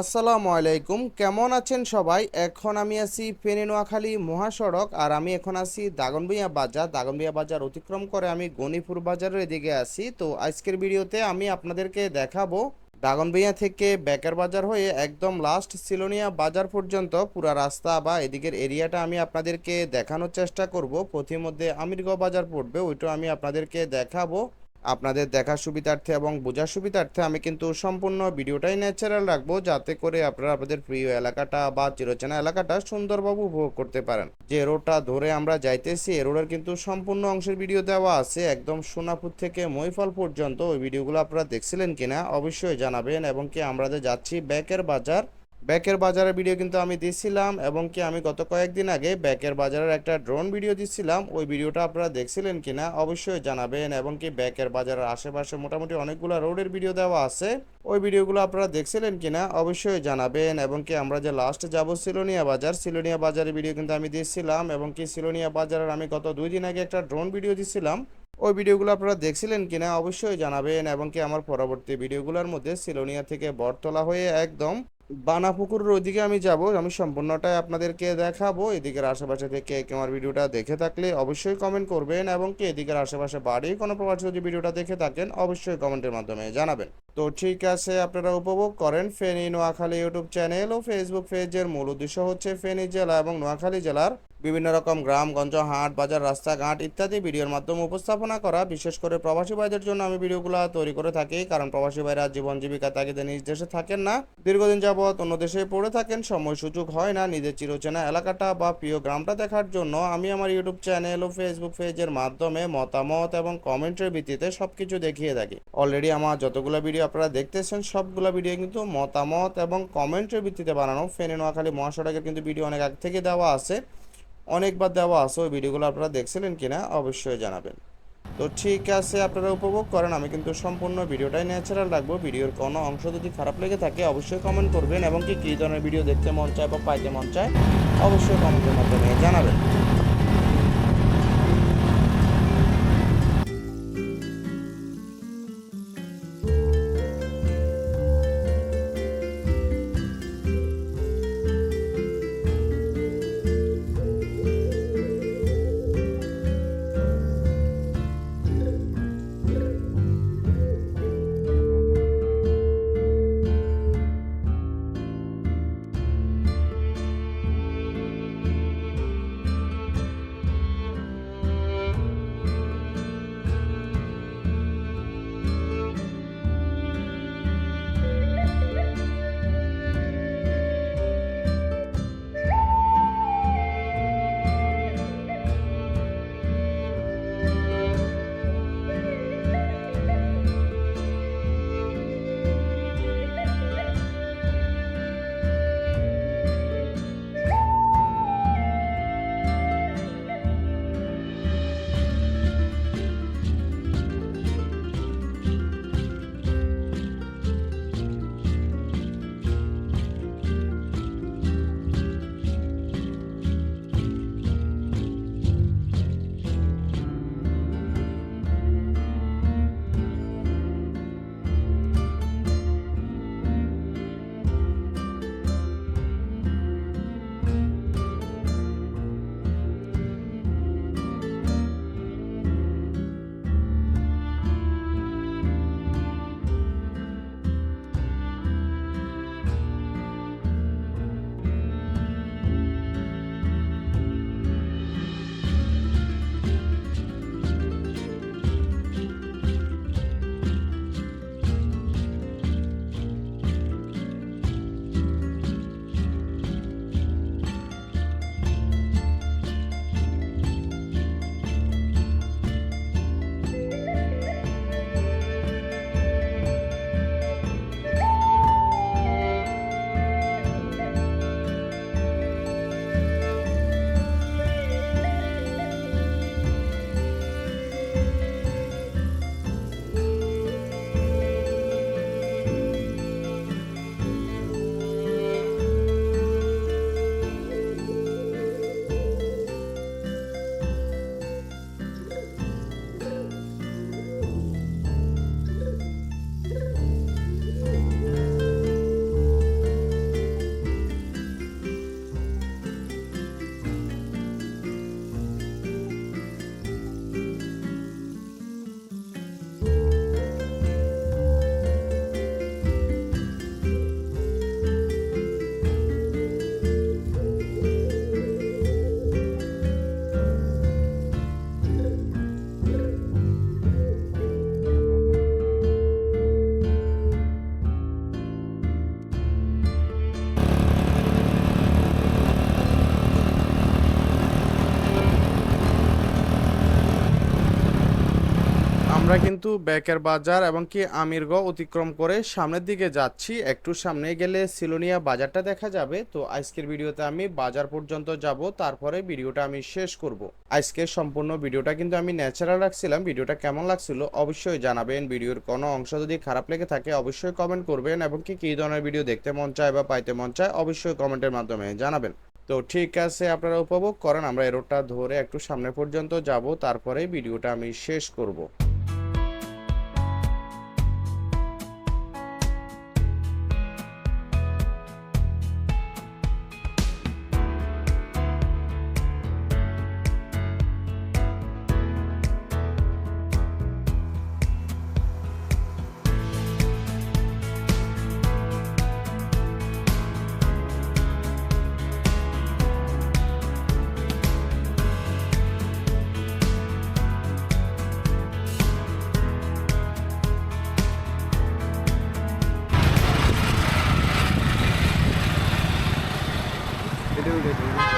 আসসালামু আলাইকুম। কেমন আছেন সবাই? এখন আমি আছি ফেনী নোয়াখালী মহাসড়ক আর আমি এখন আছি দাগনবিয়া বাজার। দাগনবিয়া বাজার অতিক্রম করে আমি গণিপুর বাজারের এদিকে আছি। তো আজকের ভিডিওতে আমি আপনাদেরকে দেখাবো দাগনবিয়া থেকে বেকার বাজার হয়ে একদম লাস্ট সিলোনিয়া বাজার পর্যন্ত পুরা রাস্তা বা এদিকের এরিয়াটা আমি আপনাদেরকে দেখানোর চেষ্টা করব। প্রতিমধ্যে আমিরগাঁও বাজার পড়বে, ওইটা আমি আপনাদেরকে দেখাবো। আপনাদের দেখার সুবিধার্থে এবং বোঝার সুবিধার্থে আমি কিন্তু সম্পূর্ণ ভিডিওটাই ন্যাচারাল রাখব, যাতে করে আপনারা আপনাদের প্রিয় এলাকাটা বা চিরচেনা এলাকাটা সুন্দরভাবে উপভোগ করতে পারেন। যে রোডটা ধরে আমরা যাইতেছি, এ রোডের কিন্তু সম্পূর্ণ অংশের ভিডিও দেওয়া আছে, একদম সোনাপুর থেকে মহিফল পর্যন্ত। ওই ভিডিওগুলো আপনারা দেখছিলেন কিনা অবশ্যই জানাবেন এবং কি আমরা যাচ্ছি ব্যাকের বাজার ব্যাকের বাজারের ভিডিও কিন্তু আমি দিছিলাম এবং কি আমি গত কয়েকদিন আগে ব্যাকের বাজারের একটা ড্রোন ভিডিও দিছিলাম। ওই ভিডিওটা আপনারা দেখছিলেন কিনা অবশ্যই জানাবেন এবং কি ব্যাকের বাজারের আশেপাশে মোটামুটি অনেকগুলো রোডের ভিডিও দেওয়া আছে। ওই ভিডিওগুলো আপনারা দেখছিলেন কিনা অবশ্যই জানাবেন এবং কি আমরা যে লাস্ট যাব সিলোনিয়া বাজার, সিলোনিয়া বাজারের ভিডিও কিন্তু আমি দিয়েছিলাম এবং কি সিলোনিয়া বাজারের আমি গত দুই দিন আগে একটা ড্রোন ভিডিও দিছিলাম। ওই ভিডিওগুলো আপনারা দেখছিলেন কিনা অবশ্যই জানাবেন এবং কি আমার পরবর্তী ভিডিওগুলোর মধ্যে সিলোনিয়া থেকে বটতলা হয়ে একদম বানাপুকুরের ওইদিকে আমি যাব, আমি সম্পূর্ণটাই আপনাদেরকে দেখাবো। এদিকের আশেপাশে থেকে কে আমার ভিডিওটা দেখে থাকলে অবশ্যই কমেন্ট করবেন এবং কে এদিকের আশেপাশে বাড়ি কোনো প্রবাসী যদি ভিডিওটা দেখে থাকেন, অবশ্যই কমেন্টের মাধ্যমে জানাবেন। তো ঠিক আছে, আপনারা উপভোগ করেন ফেনী নোয়াখালী ইউটিউব চ্যানেল ও ফেসবুক পেজের মূল উদ্দেশ্য হচ্ছে ফেনী জেলা এবং নোয়াখালী জেলার বিভিন্ন রকম গ্রামগঞ্জ হাট, বাজার, রাস্তাঘাট ইত্যাদি ভিডিওর মাধ্যমে উপস্থাপনা করা, বিশেষ করে প্রবাসী ভাইদের জন্য আমি ভিডিওগুলো তৈরি করে থাকি, কারণ প্রবাসী ভাইরা জীবন জীবিকা তাগিদে নিজ দেশে থাকেন না। দীর্ঘদিন যাবৎ অন্য দেশে পড়ে থাকেন, সময় সুযোগ হয় না নিজের চিরচেনা এলাকাটা বা প্রিয় গ্রামটা দেখার জন্য। আমি আমার ইউটিউব চ্যানেল ও ফেসবুক পেজের মাধ্যমে মতামত এবং কমেন্টের ভিত্তিতে সবকিছু দেখিয়ে থাকি। অলরেডি আমার যতগুলো ভিডিও আপনারা দেখতেছেন, সবগুলো ভিডিও কিন্তু মতামত এবং কমেন্টের ভিত্তিতে বানানো। ফেনী, নোয়াখালী, মহাসড়কের কিন্তু ভিডিও অনেক আগ থেকে দেওয়া আছে। অনেকবার দেওয়া আছে, ওই ভিডিওগুলো আপনারা দেখছিলেন কিনা অবশ্যই জানাবেন। তো ঠিক আছে, আপনারা উপভোগ করেন, আমি কিন্তু সম্পূর্ণ ভিডিওটাই ন্যাচারাল রাখব। ভিডিওর কোনো অংশ যদি খারাপ লেগে থাকে, অবশ্যই কমেন্ট করবেন এবং কি, কী ধরনের ভিডিও দেখতে মন চায় বা পাইতে মন চায়, অবশ্যই কমেন্টের মাধ্যমে জানাবেন। আমরা কিন্তু ব্যাকের বাজার এবং কি আমিরগ অতিক্রম করে সামনের দিকে যাচ্ছি। একটু সামনে গেলে সিলোনিয়া বাজারটা দেখা যাবে। তো আজকের ভিডিওতে আমি বাজার পর্যন্ত যাব, তারপরে ভিডিওটা আমি শেষ করব। আজকে সম্পূর্ণ ভিডিওটা কিন্তু আমি ন্যাচারাল রাখছিলাম। ভিডিওটা কেমন লাগছিল অবশ্যই জানাবেন। ভিডিওর কোনো অংশ যদি খারাপ লেগে থাকে অবশ্যই কমেন্ট করবেন এবং কি, কী ধরনের ভিডিও দেখতে মন চায় বা পাইতে মন চায় অবশ্যই কমেন্টের মাধ্যমে জানাবেন। তো ঠিক আছে, আপনারা উপভোগ করেন। আমরা এরোডটা ধরে একটু সামনে পর্যন্ত যাব, তারপরে ভিডিওটা আমি শেষ করব। do it.